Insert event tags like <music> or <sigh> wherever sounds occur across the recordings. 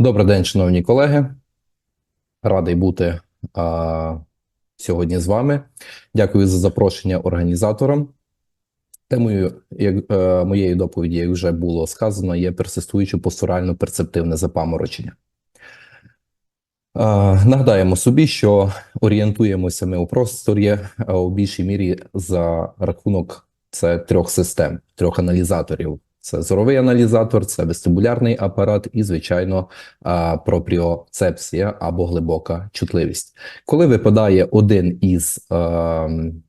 Добрий день, шановні колеги. Радий бути а, сьогодні з вами. Дякую за запрошення організаторам. Темою як, е, моєї доповіді, як вже було сказано, є персистуюче постурально-перцептивне запаморочення. А, нагадаємо собі, що орієнтуємося ми у просторі у більшій мірі за рахунок це трьох систем, трьох аналізаторів. Це зоровий аналізатор, це вестибулярний апарат і, звичайно, а, пропріоцепція або глибока чутливість. Коли випадає один із ем,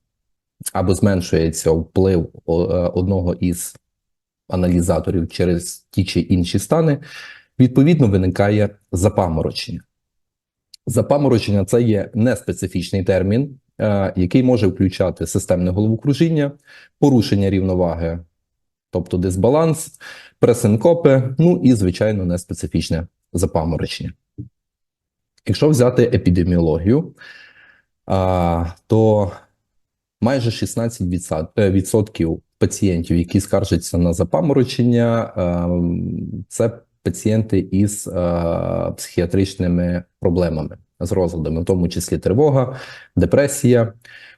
або зменшується вплив е, одного із аналізаторів через ті чи інші стани, відповідно виникає запаморочення. Запаморочення це є неспецифічний термін, е, який може включати системне головокружіння, порушення рівноваги, тобто дисбаланс, пресинкопи, ну і, звичайно, неспецифічне запаморочення. Якщо взяти епідеміологію, то майже 16% е, пацієнтів, які скаржаться на запаморочення, ем, це пацієнти із е, психіатричними проблемами, з розладами, в тому числі тривога, депресія.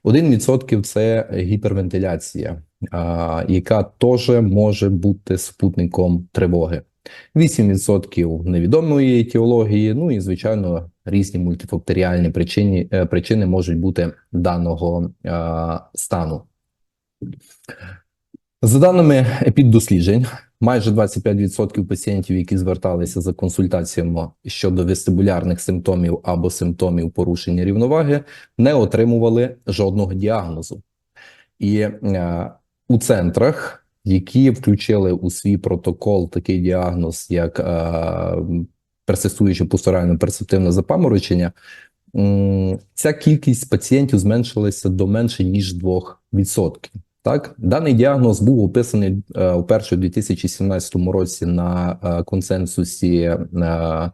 1% це гіпервентиляція, яка теж може бути спутником тривоги. 8% невідомої етіології, ну і, звичайно, різні мультифакторіальні причини, е, причини можуть бути даного стану. За даними епіддосліджень, майже 25% пацієнтів, які зверталися за консультаціями щодо вестибулярних симптомів або симптомів порушення рівноваги, не отримували жодного діагнозу. І е, у центрах, які включили у свій протокол такий діагноз, як е, персистуюче постурально перцептивне запаморочення, ця кількість пацієнтів зменшилася до менше ніж 2%. Так, даний діагноз був описаний е, уперше у 2017 році на е, консенсусі е,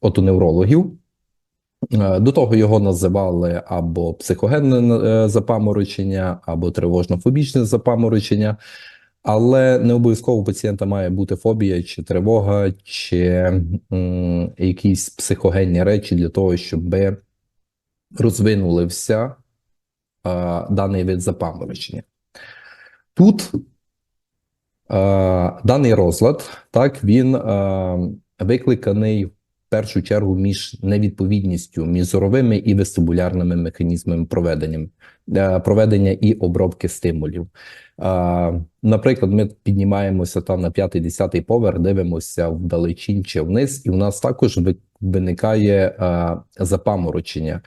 отоневрологів. Е, До того його називали або психогенне е, запаморочення, або тривожно-фобічне запаморочення, але не обов'язково у пацієнта має бути фобія, чи тривога, чи якісь психогенні речі для того, щоб розвинулився е, даний вид запаморочення. Тут даний розлад, так, він викликаний першу чергу між невідповідністю між зоровими і вестибулярними механізмами проведення, е, проведення і обробки стимулів. Наприклад, ми піднімаємося там на 5-10 поверх, дивимося вдалечінь чи вниз, і у нас також виникає е, запаморочення.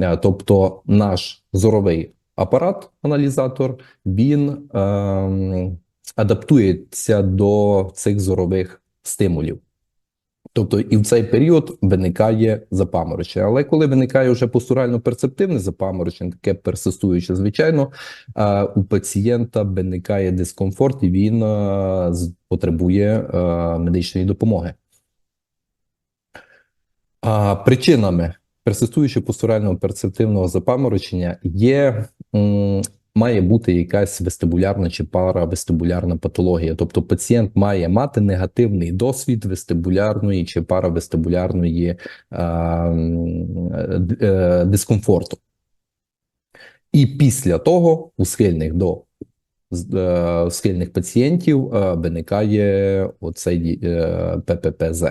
Е, Тобто наш зоровий апарат, аналізатор, він ем, адаптується до цих зорових стимулів. Тобто і в цей період виникає запаморочення. Але коли виникає вже постурально-перцептивне запаморочення, таке персистуюче, звичайно, е, у пацієнта виникає дискомфорт і він е, потребує е, медичної допомоги. А причинами персистуючого постурального перцептивного запаморочення є, має бути якась вестибулярна чи паравестибулярна патологія. Тобто пацієнт має мати негативний досвід вестибулярної чи паравестибулярної е, е, дискомфорту. І після того у схильних до е, схильних пацієнтів е, виникає оцей е, ПППЗ.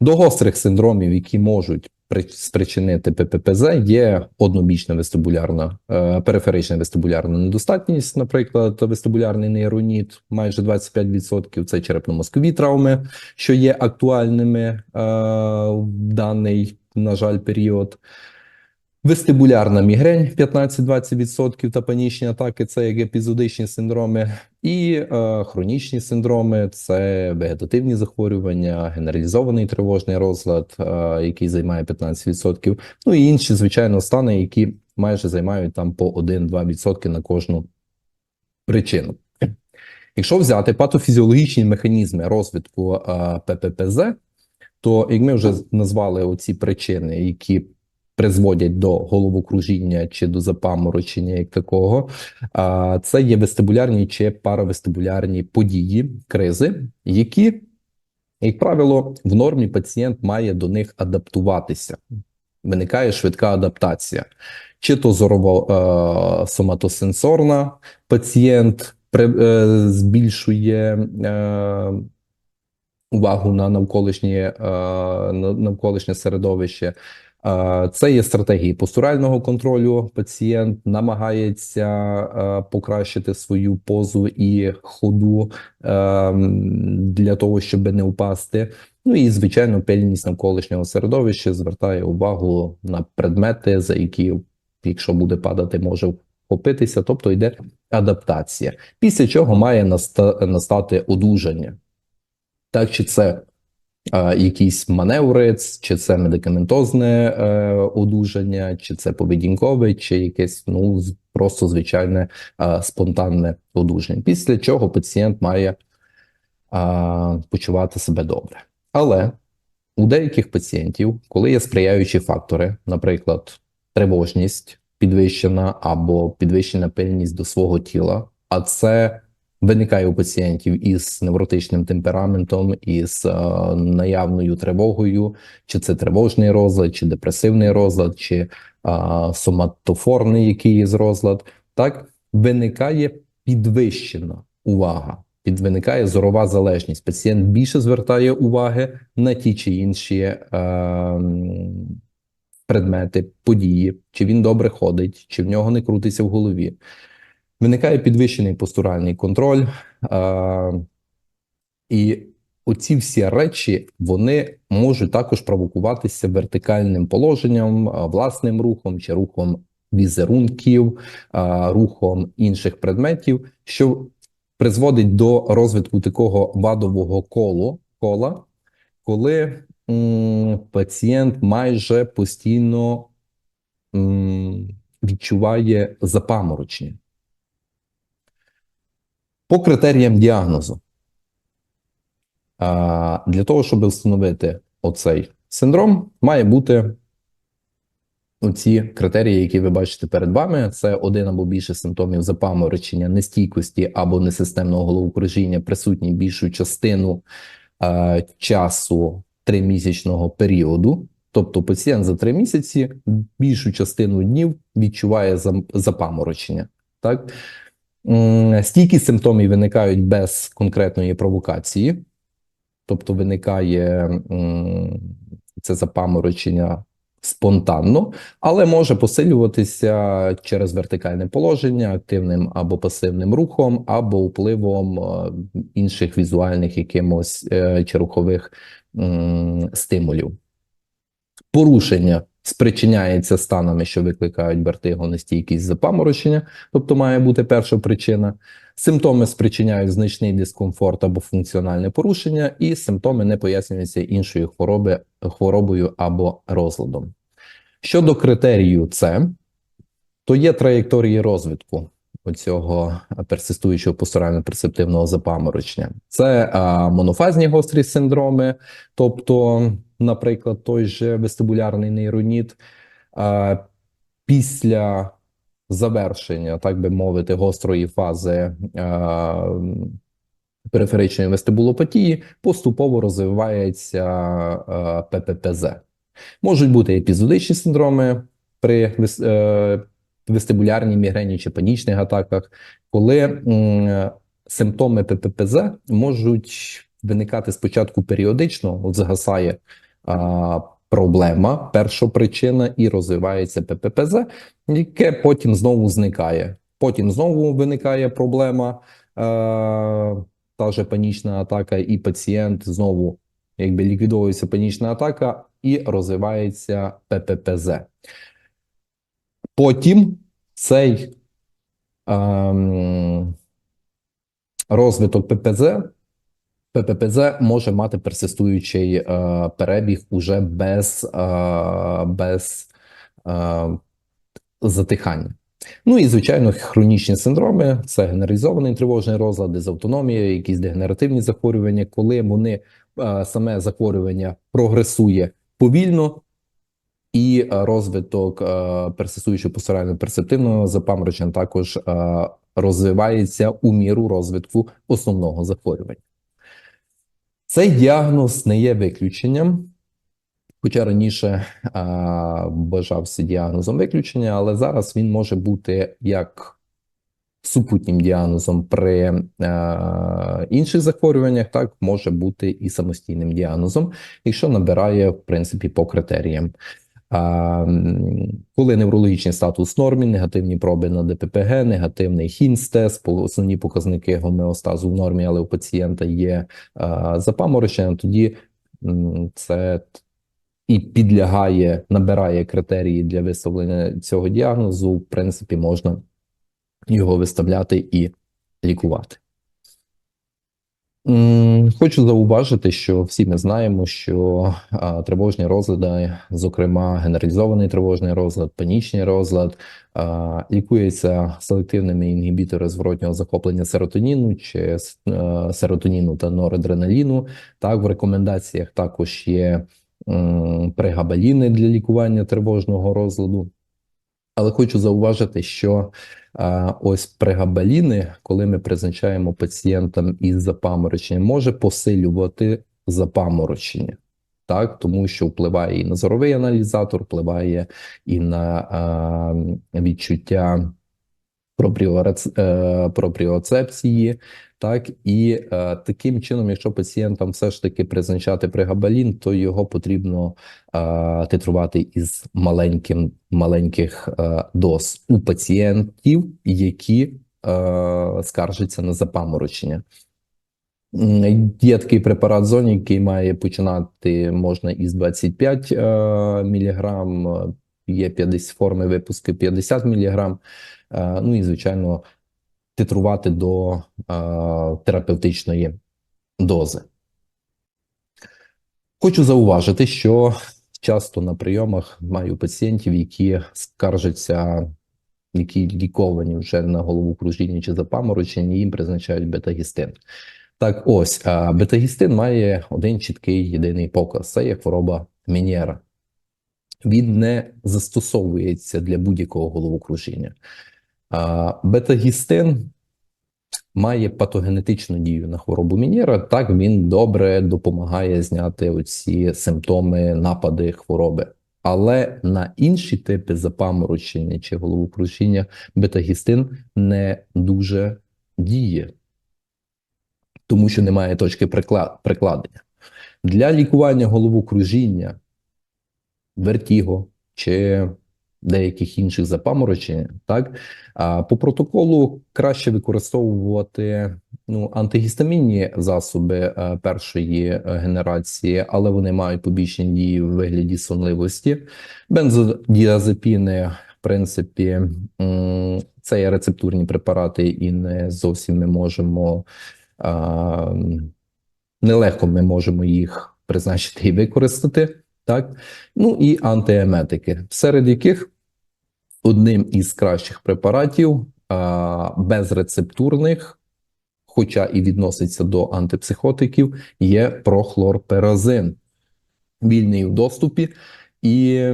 До гострих синдромів, які можуть спричинити ПППЗ, є однобічна вестибулярна, е, периферична вестибулярна недостатність, наприклад, вестибулярний нейроніт, майже 25%, це черепно-мозкові травми, що є актуальними е, в даний, на жаль, період. Вестибулярна мігрень 15-20% та панічні атаки це як епізодичні синдроми, і е, хронічні синдроми це вегетативні захворювання, генералізований тривожний розлад, е, який займає 15%, ну і інші, звичайно, стани, які майже займають там по 1-2% на кожну причину. Якщо взяти патофізіологічні механізми розвитку е, ПППЗ, то як ми вже назвали оці причини, які призводять до головокружіння чи до запаморочення, як такого, а це є вестибулярні чи паравестибулярні події, кризи, які Як правило, в нормі пацієнт має до них адаптуватися. Виникає швидка адаптація. Чи то зорово-соматосенсорна пацієнт при- е, збільшує е, увагу на навколишнє, е, навколишнє середовище. Це є стратегії постурального контролю. Пацієнт намагається е, покращити свою позу і ходу е, для того, щоб не впасти. Ну і звичайно, пильність навколишнього середовища звертає увагу на предмети, за які, якщо буде падати, може вхопитися, тобто йде адаптація. Після чого має наста- настати одужання. Так, чи це якісь маневри, чи це медикаментозне е, одужання, чи це поведінкове, чи якесь ну просто звичайне спонтанне одужання. Після чого пацієнт має почувати себе добре. Але у деяких пацієнтів, коли є сприяючі фактори, наприклад, тривожність підвищена або підвищена пильність до свого тіла, а це виникає у пацієнтів із невротичним темпераментом, із е, наявною тривогою, чи це тривожний розлад, чи депресивний розлад, чи е, соматофорний якийсь розлад, так виникає підвищена увага. Під виникає зорова залежність. Пацієнт більше звертає уваги на ті чи інші е, предмети, події, чи він добре ходить, чи в нього не крутиться в голові. Виникає підвищений постуральний контроль, і оці всі речі вони можуть також провокуватися вертикальним положенням, власним рухом чи рухом візерунків, рухом інших предметів, що призводить до розвитку такого вадового колу, кола, коли пацієнт майже постійно відчуває запаморочення. По критеріям діагнозу, для того, щоб встановити оцей синдром, має бути оці критерії, які ви бачите перед вами. Це один або більше симптомів запаморочення, нестійкості або несистемного головокружіння, присутні більшу частину е, часу тримісячного періоду. Тобто пацієнт за три місяці більшу частину днів відчуває запаморочення. Так? М, Стійкі симптоми виникають без конкретної провокації, тобто виникає це запаморочення спонтанно, але може посилюватися через вертикальне положення, активним або пасивним рухом, або впливом е, інших візуальних якимось е, чи рухових стимулів. Порушення спричиняється станами, що викликають вертиго, нестійкість, запаморочення, тобто має бути перша причина. Симптоми спричиняють значний дискомфорт або функціональне порушення, і симптоми не пояснюються іншою хвороби, хворобою або розладом. Щодо критерію С, то є траєкторії розвитку оцього персистуючого постурально-перцептивного запаморочення. Це а, монофазні гострі синдроми, тобто, наприклад, той же вестибулярний нейроніт, а, після завершення, так би мовити, гострої фази а, периферичної вестибулопатії поступово розвивається ПППЗ. Можуть бути епізодичні синдроми при е, вестибулярній мігрені чи панічних атаках, коли симптоми ПППЗ можуть виникати спочатку періодично, от згасає а, проблема, перша причина, і розвивається ПППЗ, яке потім знову зникає. Потім знову виникає проблема, е, та же панічна атака, і пацієнт знову якби ліквідовується панічна атака і розвивається ПППЗ. Потім цей ем, розвиток ППЗ, ПППЗ може мати персистуючий е, перебіг уже без, е, без е, затихання. Ну і звичайно, хронічні синдроми це генералізований тривожний розлад, дизавтономія, якісь дегенеративні захворювання, коли вони е, саме захворювання прогресує повільно, і е, розвиток е, персистуючого постурально перцептивного запаморочення також е, розвивається у міру розвитку основного захворювання. Цей діагноз не є виключенням, хоча раніше а, вважався діагнозом виключення, але зараз він може бути як супутнім діагнозом при е, інших захворюваннях, так може бути і самостійним діагнозом, якщо набирає в принципі по критеріям. Коли неврологічний статус нормі, негативні проби на ДППГ, негативний хінстест, основні показники гомеостазу в нормі, але у пацієнта є запаморочення, тоді це і підлягає, набирає критерії для виставлення цього діагнозу. В принципі, можна його виставляти і лікувати. Хочу зауважити, що всі ми знаємо, що тривожні розлади, зокрема генералізований тривожний розлад, панічний розлад, а, лікується селективними інгібіторами зворотнього захоплення серотоніну чи е, серотоніну та норадреналіну. Так, в рекомендаціях також є м, прегабаліни для лікування тривожного розладу. Але хочу зауважити, що а, ось прегабаліни, коли ми призначаємо пацієнтам із запамороченням, може посилювати запаморочення. Так, тому що впливає і на зоровий аналізатор, впливає і на а, відчуття пропріоцепції, так і е, таким чином, якщо пацієнтам все ж таки призначати прегабалін, то його потрібно е, титрувати із маленьким маленьких е, доз у пацієнтів, які е, скаржаться на запаморочення. Є такий препарат зоні, який має починати можна із 25 е, е, є 50 форми випуску 50 міліграм. Е, Ну і звичайно, титрувати до е, терапевтичної дози. Хочу зауважити, що часто на прийомах маю пацієнтів, які скаржаться, які ліковані вже на головокружіння чи запаморочення, їм призначають бета-гістин. Так, ось а, бета-гістин має один чіткий єдиний показ: це є хвороба Мінєра. Він не застосовується для будь-якого головокружіння. А, Бета-гістин має патогенетичну дію на хворобу Мінєра. Так він добре допомагає зняти оці симптоми, напади хвороби. Але на інші типи запаморочення чи головокружіння бета-гістин не дуже діє, тому що немає точки прикладення. Для лікування головокружіння, вертіго чи деяких інших запаморочень, так а по протоколу краще використовувати ну, антигістамінні засоби е, першої е, генерації, але вони мають побічні дії в вигляді сонливості. Бензодіазепіни, в принципі, це є рецептурні препарати, і не зовсім ми можемо нелегко ми можемо їх призначити і використати. Так, ну і антиеметики, серед яких одним із кращих препаратів безрецептурних, хоча і відноситься до антипсихотиків, є прохлорперазин. Вільний в доступі і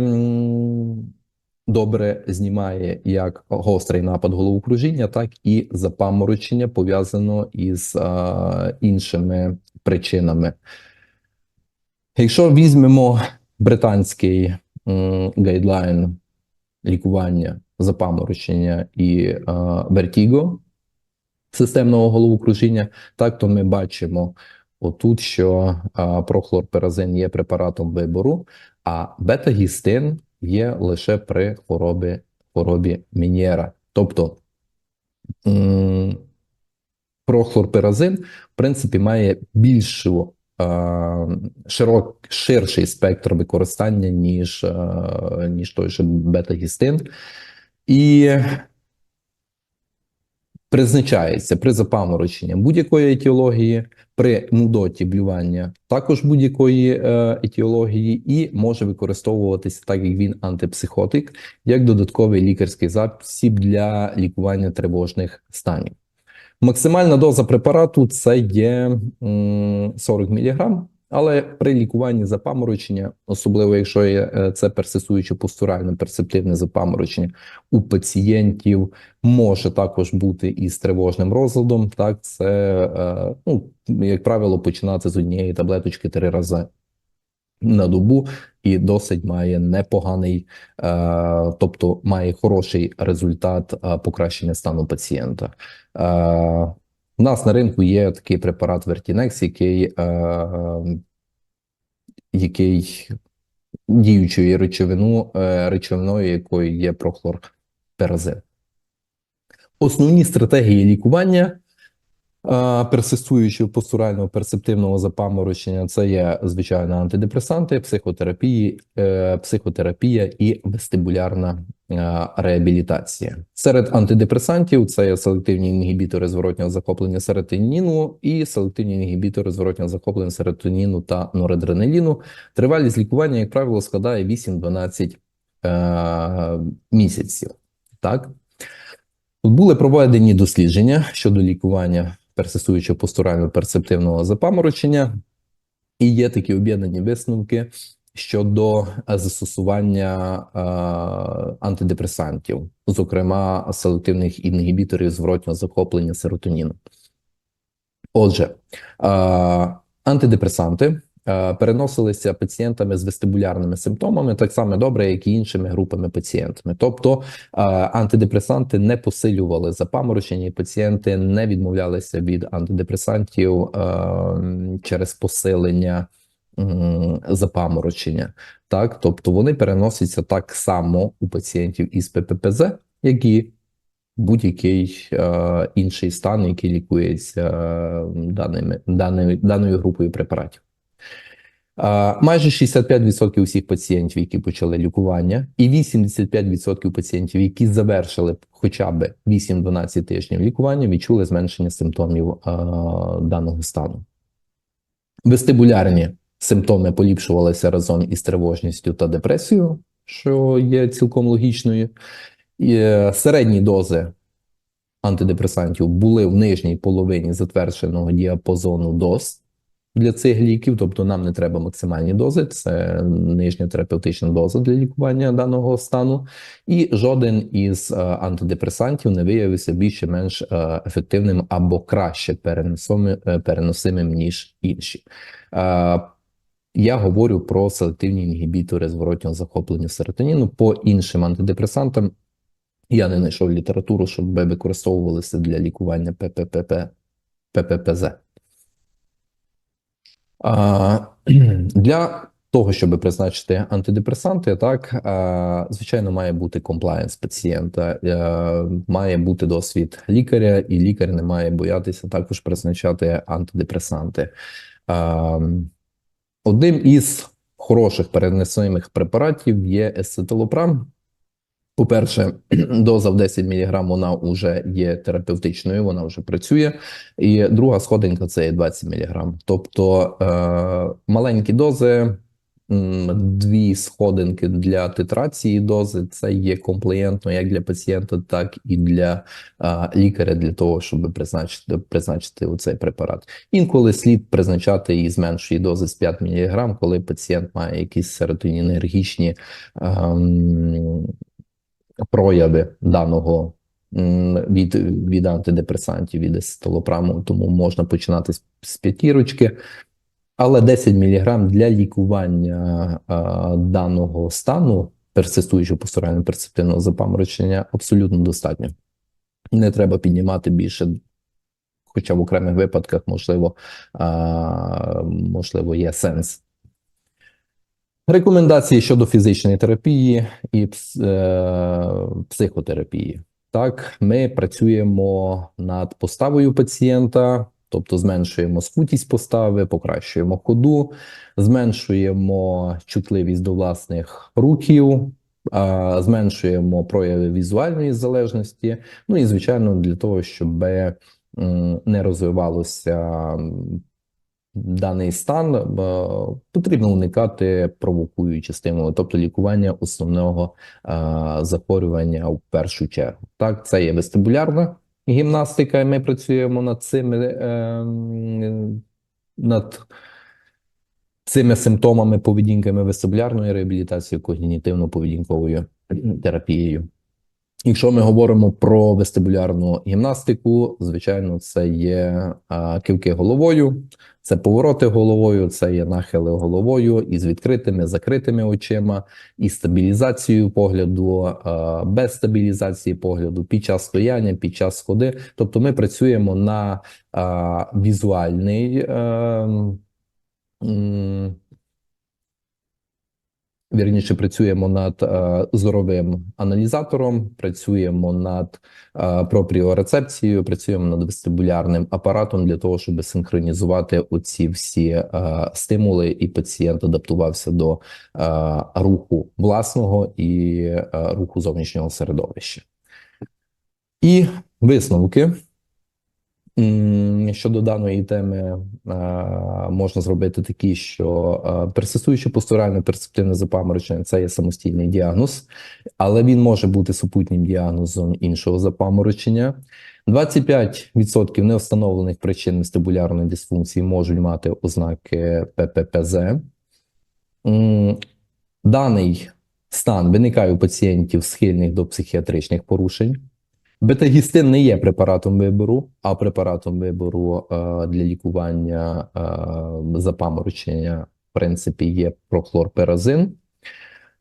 добре знімає як гострий напад головокружіння, так і запаморочення пов'язано із а, іншими причинами. Якщо візьмемо британський гайдлайн лікування запаморочення і вертіго системного головокружіння, так то ми бачимо отут, що прохлорперазин є препаратом вибору, а бета-гістин є лише при хворобі, хворобі Мінєра. Тобто прохлорперазин, в принципі, має більшу широк, ширший спектр використання, ніж, е, ніж той же бета-гістин. І призначається при запамороченні будь-якої етіології, при нудоті блювання також будь-якої е, етіології, і може використовуватися так, як він антипсихотик, як додатковий лікарський засіб для лікування тривожних станів. Максимальна доза препарату це є м, 40 мг. Але при лікуванні запаморочення, особливо якщо є е, це персистуюче постуральне перцептивне запаморочення, у пацієнтів може також бути із тривожним розладом. Так, це е, ну, як правило, починати з однієї таблеточки три рази на добу і досить має непоганий, е, тобто має хороший результат е, покращення стану пацієнта. Е, у нас на ринку є такий препарат Vertinex, який, е, який діючою речовину, е, речовиною, якою є прохлорперазин. Основні стратегії лікування е, персистуючого постурального перцептивного запаморочення це є звичайно антидепресанти, психотерапії, е, психотерапія і вестибулярна е, реабілітація. Серед антидепресантів це є селективні інгібітори зворотнього захоплення серотоніну і селективні інгібітори зворотнього захоплення серотоніну та норадреналіну. Тривалість лікування, як правило, складає 8-12 е, місяців. Так? Були проведені дослідження щодо лікування персистуючого постурального перцептивного запаморочення, і є такі об'єднані висновки щодо е, застосування е, антидепресантів, зокрема селективних інгібіторів зворотнього захоплення серотоніну. Отже, е, антидепресанти переносилися пацієнтами з вестибулярними симптомами так само добре, як і іншими групами пацієнтами. Тобто е, антидепресанти не посилювали запаморочення, і пацієнти не відмовлялися від антидепресантів е, через посилення запаморочення. Так, тобто вони переносяться так само у пацієнтів із ПППЗ, як і будь-який е, інший стан, який лікується е, даними, даною, даною групою препаратів. Майже 65% усіх пацієнтів, які почали лікування, і 85% пацієнтів, які завершили хоча б 8-12 тижнів лікування, відчули зменшення симптомів даного стану. Вестибулярні симптоми поліпшувалися разом із тривожністю та депресією, що є цілком логічною. І е, середні дози антидепресантів були в нижній половині затвердженого діапазону доз для цих ліків, тобто нам не треба максимальні дози, це нижня терапевтична доза для лікування даного стану, і жоден із е, антидепресантів не виявився більше-менш е, ефективним або краще переносимим, е, ніж інші. Я говорю про селективні інгібітори зворотнього захоплення серотоніну. По іншим антидепресантам я не знайшов літературу, щоб використовувалися для лікування ППП, ПППЗ. <clears throat> Для того, щоб призначити антидепресанти, так, звичайно, має бути комплаєнс пацієнта, а, має бути досвід лікаря, і лікар не має боятися також призначати антидепресанти. Одним із хороших перенесених препаратів є есцетилопрам. По-перше, <clears throat> доза в 10 мг вона вже є терапевтичною, вона вже працює. І друга сходинка це є 20 мг. Тобто е, маленькі дози, дві сходинки для титрації дози це є комплеєнтно як для пацієнта, так і для е, лікаря, для того, щоб призначити призначити цей препарат. Інколи слід призначати і меншої дози з 5 мг, коли пацієнт має якісь серотонінергічні. Ем, прояви даного від, від антидепресантів, від естолопраму, тому можна починати з, з п'ятірочки. Але 10 мг для лікування а, даного стану персистуючого постурального перцептивного запаморочення абсолютно достатньо. Не треба піднімати більше, хоча в окремих випадках, можливо, а, можливо, є сенс. Рекомендації щодо фізичної терапії і е, психотерапії. Так, ми працюємо над поставою пацієнта, тобто зменшуємо скутість постави, покращуємо ходу, зменшуємо чутливість до власних рухів, а, зменшуємо прояви візуальної залежності. Ну і звичайно, для того, щоб не розвивалося даний стан, е, потрібно уникати провокуючі стимули, тобто лікування основного е, захворювання в першу чергу. Так, це є вестибулярна гімнастика, і ми працюємо над цими е, над цими симптомами, поведінками вестибулярної реабілітації, когнітивно-поведінковою терапією. Якщо ми говоримо про вестибулярну гімнастику, звичайно, це є кивки головою, це повороти головою, це є нахили головою із відкритими, закритими очима, і стабілізацією погляду, без стабілізації погляду, під час стояння, під час ходи. Тобто ми працюємо на візуальний. Вірніше працюємо над е, зоровим аналізатором, працюємо над е, пропріорецепцією, працюємо над вестибулярним апаратом для того, щоб синхронізувати оці всі е, стимули, і пацієнт адаптувався до е, руху власного і е, руху зовнішнього середовища. І висновки. Щодо даної теми е, можна зробити такі, що е, персистуюче постуральне перцептивне запаморочення це є самостійний діагноз, але він може бути супутнім діагнозом іншого запаморочення. 25% невстановлених причин вестибулярної дисфункції можуть мати ознаки ПППЗ. Даний стан виникає у пацієнтів схильних до психіатричних порушень. Бетагістин не є препаратом вибору, а препаратом вибору е, для лікування е, запаморочення, в принципі, є прохлорперазин.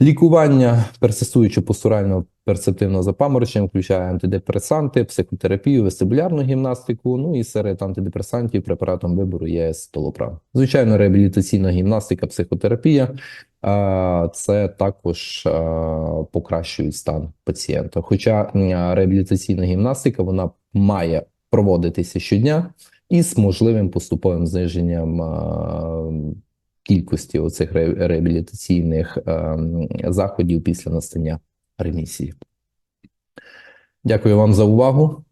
Лікування персистуючого постурального перцептивного запаморочення включає антидепресанти, психотерапію, вестибулярну гімнастику. Ну і серед антидепресантів препаратом вибору є столоправ. Звичайно, реабілітаційна гімнастика, психотерапія це також а, покращують стан пацієнта. Хоча реабілітаційна гімнастика вона має проводитися щодня із можливим поступовим зниженням кількості оцих ре- реабілітаційних ем, заходів після настання ремісії. Дякую вам за увагу.